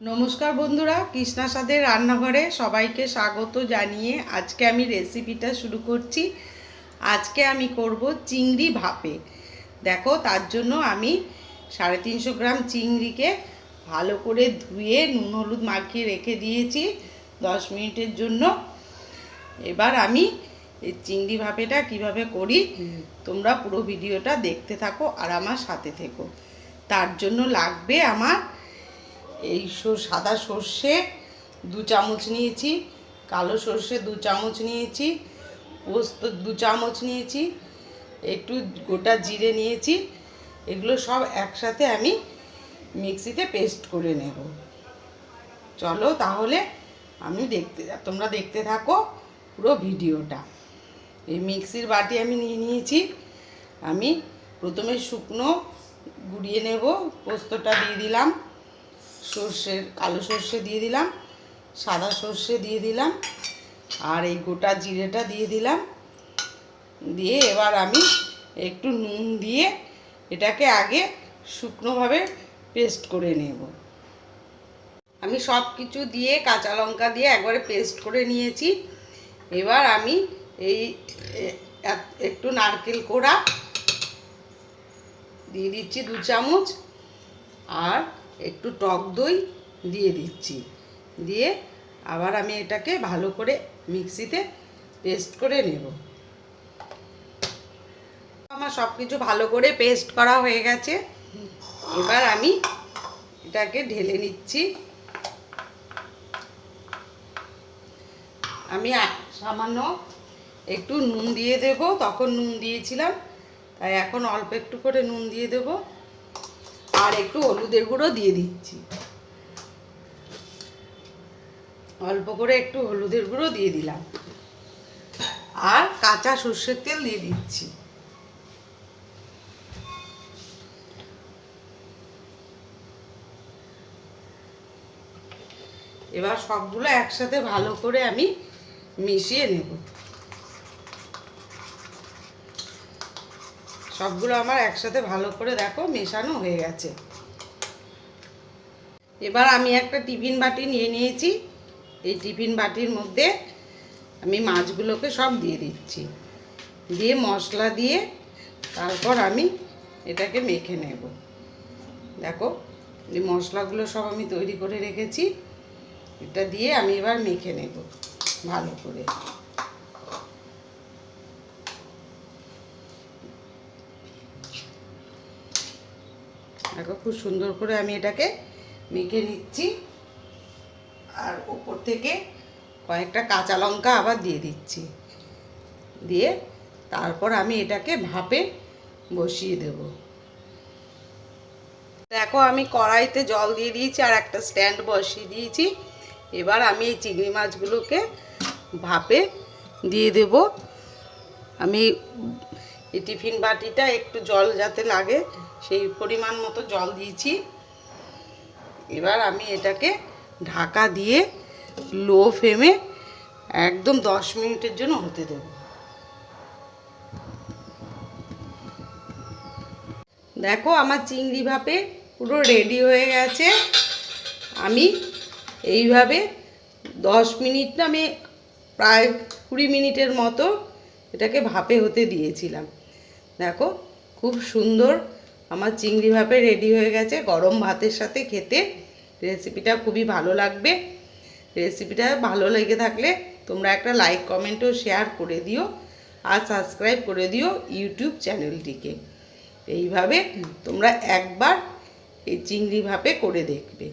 নমস্কার বন্ধুরা, কৃষ্ণা সাদের রান্নাঘরে সবাইকে স্বাগত জানিয়ে আজকে আমি রেসিপিটা শুরু করছি। আজকে আমি করব চিংড়ি ভাপে। দেখো, তার জন্য আমি সাড়ে তিনশো গ্রাম চিংড়িকে ভালো করে ধুয়ে নুন হলুদ মাখিয়ে রেখে দিয়েছি দশ মিনিটের জন্য। এবার আমি এই চিংড়ি ভাপেটা কীভাবে করি, তোমরা পুরো ভিডিওটা দেখতে থাকো আর আমার সাথে থেকো। তার জন্য লাগবে আমার এই সাদা সর্ষে দু চামচ নিয়েছি, কালো সর্ষে দু চামচ নিয়েছি, পোস্ত দু চামচ নিয়েছি, একটু গোটা জিরে নিয়েছি, এগুলো সব একসাথে আমি মিক্সিতে পেস্ট করে নেব। চলো তাহলে আমি দেখতে, তোমরা দেখতে থাকো পুরো ভিডিওটা। এই মিক্সির বাটি আমি নিয়ে নিয়েছি, আমি প্রথমে শুকনো গুড়িয়ে নেব, পোস্তটা দিয়ে দিলাম। সর্ষের, কালো সর্ষে দিয়ে দিলাম, সাদা সর্ষে দিয়ে দিলাম, আর এই গোটা জিরেটা দিয়ে দিলাম। দিয়ে এবার আমি একটু নুন দিয়ে এটাকে আগে শুকনোভাবে পেস্ট করে নেব। আমি সব কিছু দিয়ে কাঁচা লঙ্কা দিয়ে একবারে পেস্ট করে নিয়েছি। এবার আমি এই একটু নারকেল কোড়া দিয়ে দিচ্ছি দু চামচ, আর একটু টক দই দিয়ে দিচ্ছি। দিয়ে আবার আমি এটাকে ভালো করে মিক্সিতে পেস্ট করে নেব। আমার সব কিছু ভালো করে পেস্ট করা হয়ে গেছে। এবার আমি এটাকে ঢেলে নিচ্ছি। আমি সামান্য একটু নুন দিয়ে দেব। তখন নুন দিয়েছিলাম, তাই এখন অল্প একটু করে নুন দিয়ে দেবো। আর একটু হলুদের গুঁড়ো দিয়ে দিচ্ছি। অল্প করে একটু হলুদের গুঁড়ো দিয়ে দিলাম। আর কাঁচা সর্ষের তেল দিয়ে দিচ্ছি। এবার সবগুলো একসাথে ভালো করে আমি মিশিয়ে নেব। সবগুলো আমার একসাথে ভালো করে দেখো, মেশানো হয়ে গেছে। এবার আমি একটা টিফিন বাটি নিয়ে নিয়েছি। এই টিফিন বাটির মধ্যে আমি মাছগুলোকে সব দিয়ে দিচ্ছি। দিয়ে মশলা দিয়ে তারপর আমি এটাকে মেখে নেব। দেখো, এই মশলাগুলো সব আমি তৈরি করে রেখেছি। এটা দিয়ে আমি এবার মেখে নেব ভালো করে। দেখো, খুব সুন্দর করে আমি এটাকে মেখে নিচ্ছি। আর ওপর থেকে কয়েকটা কাঁচা লঙ্কা আবার দিয়ে দিচ্ছি। দিয়ে তারপর আমি এটাকে ভাপে বসিয়ে দেব। দেখো, আমি কড়াইতে জল দিয়ে দিয়েছি আর একটা স্ট্যান্ড বসিয়ে দিয়েছি। এবার আমি এই চিংড়ি মাছগুলোকে ভাপে দিয়ে দেব। আমি এই টিফিন বাটিটা একটু জল যাতে লাগে সেই পরিমাণ মতো জল দিয়েছি। এবার আমি এটাকে ঢাকা দিয়ে লো ফ্লেমে একদম দশ মিনিটের জন্য হতে দেব। দেখো আমার চিংড়ি ভাপে পুরো রেডি হয়ে গেছে। আমি এইভাবে দশ মিনিট না, আমি প্রায় কুড়ি মিনিটের মতো এটাকে ভাপে হতে দিয়েছিলাম। দেখো খুব সুন্দর আমার চিংড়ি ভাপে রেডি হয়ে গেছে। গরম ভাতের সাথে খেতে রেসিপিটা খুবই ভালো লাগবে। রেসিপিটা ভালো লেগে থাকলে তোমরা একটা লাইক কমেন্টও শেয়ার করে দিও আর সাবস্ক্রাইব করে দিও ইউটিউব চ্যানেলটিকে এইভাবে তোমরা একবার এই চিংড়ি ভাপে করে দেখবে।